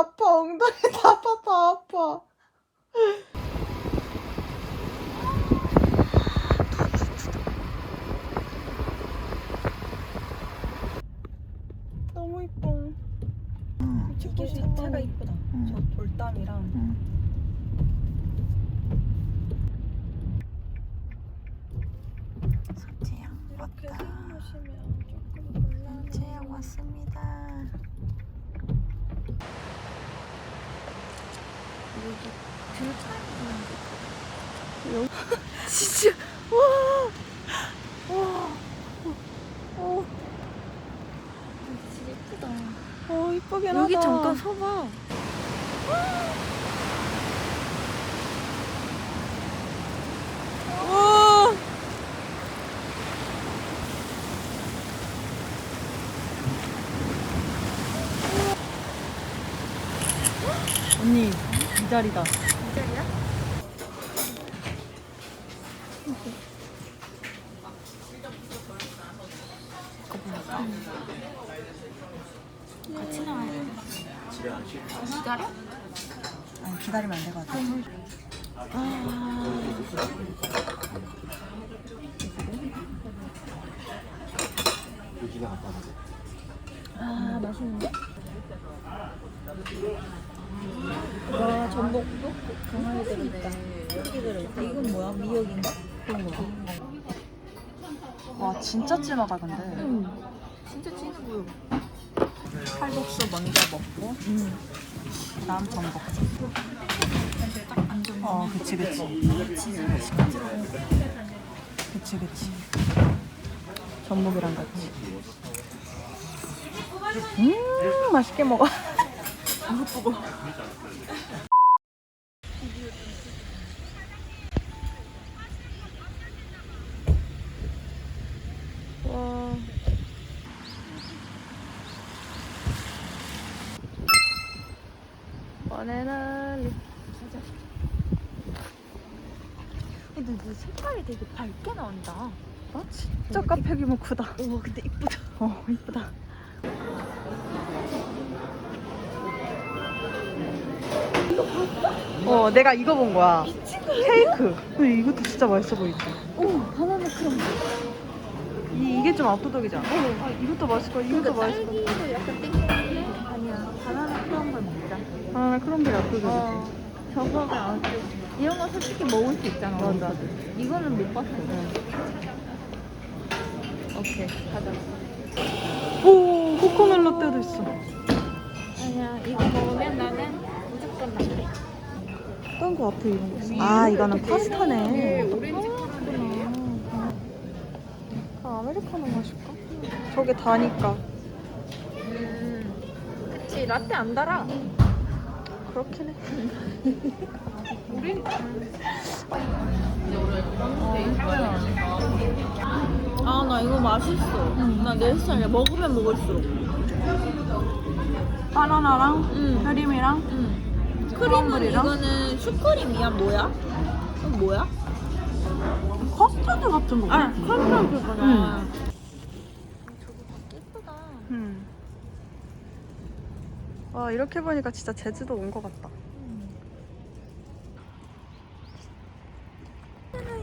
아파, 엉덩이도 아파, 다 아파. 너무 이뻐. 이게 자체가 이쁘다. 저 돌담이랑. 석 진짜 와. 와. 어. 진짜 이쁘다. 어, 이쁘긴 여기 하다. 잠깐 서 봐. 와. 언니, 이 자리다. 진짜야? 같이 나와야 돼. 기다려? 아니, 기다리면 안 되거든. 아 맛있는데? 와 전복도 강아지들 있다. 토끼들 있다. 이건 뭐야? 미역인가? 그런 거. 와, 진짜 진하다, 근데. 응. 진짜 진해 보여. 칼국수 먼저 먹고, 응. 다음 좋은 어, 그치, 그치. 그치, 그치. 전복이랑 같이. 음, 맛있게 먹어. 무릎 보고. 와. 바나나리. 근데 너 색깔이 되게 밝게 나온다. 아, 진짜 카페 규모 크다. 오 근데 이쁘다. 어, 이쁘다. 어, 내가 이거 본 거야. 케이크. 근데 이것도 진짜 맛있어 보이지. 오 바나나 크럼. 이, 이게 좀 압도적이잖아. 아, 이것도 맛있을 거야. 이것도 맛있을 거야. 딸기도 약간 땡땡이. 아니야 바나나 크럼블 먹자. 아, 크럼블이 압도적이지. 어 저거가 아주 이런 거 솔직히 먹을 수 있잖아. 맞아. 어디서든. 이거는 못 봤어. 오케이 가자. 오, 코코넛 라떼도 있어. 아니야 이거 먹으면 나는 무조건 라 떼. 딴거 앞에 이런 거 있어. 아, 이거는 파스타네. 아, 아메리카노 마실까? 저게 다니까. 음, 그치 라떼 안 달아. 그렇긴 해. 우리 아 나 이거 맛있어. 나 내 스타일이야. 먹으면 먹을수록. 바나나랑 응. 크림이랑 응. 크림은? 이거는 슈크림이야 뭐야? 이건 뭐야? 커스터드 같은 거. 아 그거잖아. 응. 예쁘다. 음. 와 이렇게 보니까 진짜 제주도 온 것 같다.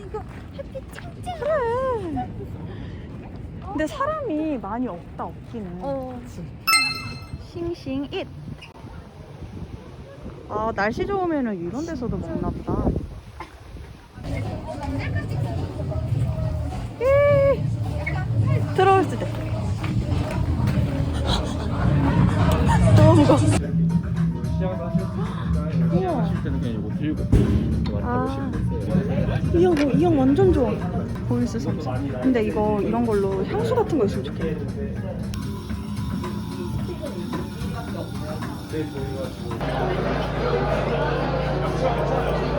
이거 햇빛 쨍쨍. 그래. 근데 사람이 많이 없다 없기는. 어. 싱싱 잇. 아 날씨 좋으면은 이런 데서도 먹나 보다. 이 들어올 때. 너무 무거워. 하실 때는 그냥 이거 들고 아. 만져보시면 되세요. 이 형, 이형 완전 좋아. 보이스 삼성. 근데 이거 이런 걸로 향수 같은 거 있으면 좋겠다. Thank you.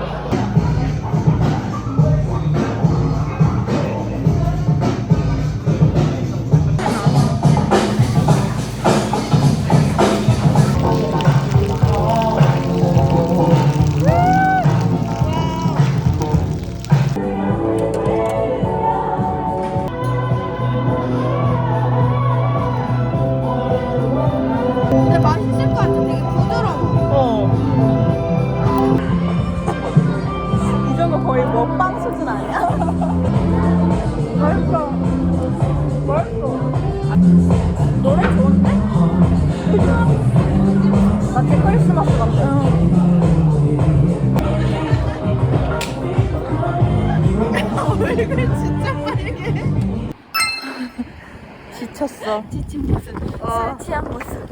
지쳤어. 지친 모습, 어. 술 취한 모습.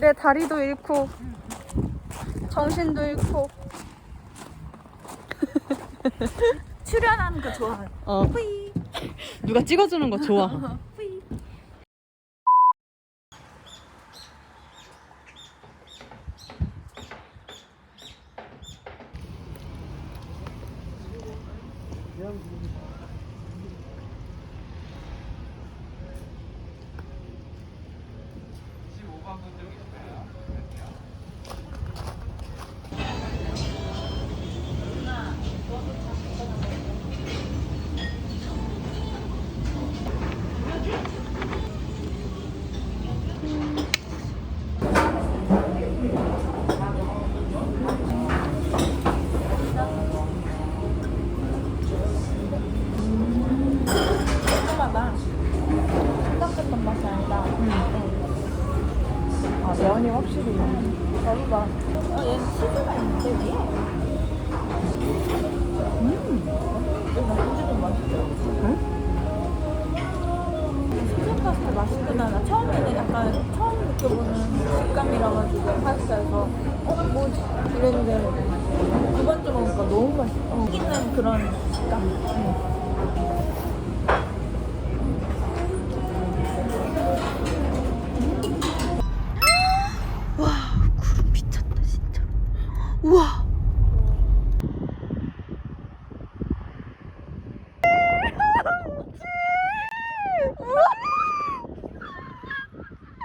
내 다리도 잃고 정신도 잃고. 출연하는 거 좋아해. 어. 후이. 누가 찍어주는 거 좋아. 후이. 깔끔하다. 생각했던 맛이 아니다. 아 면이 확실히. 있는데, 위에? 음. 가지고 파스타에서 어 너무 맛있어. 그런 식감. 구름 미쳤다 진짜. 우와.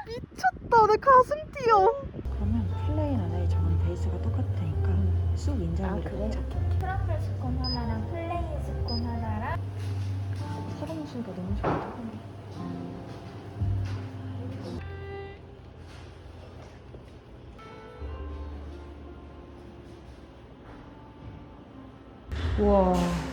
미쳤다 내 가슴 뛰어. 그러면 플레인 안에 저건 베이스가 똑같으니까 쑥 인절미 그래? 트러플 스콘 하나랑 플레인 스콘 하나랑 사람 목소리가 너무 좋다. 우와.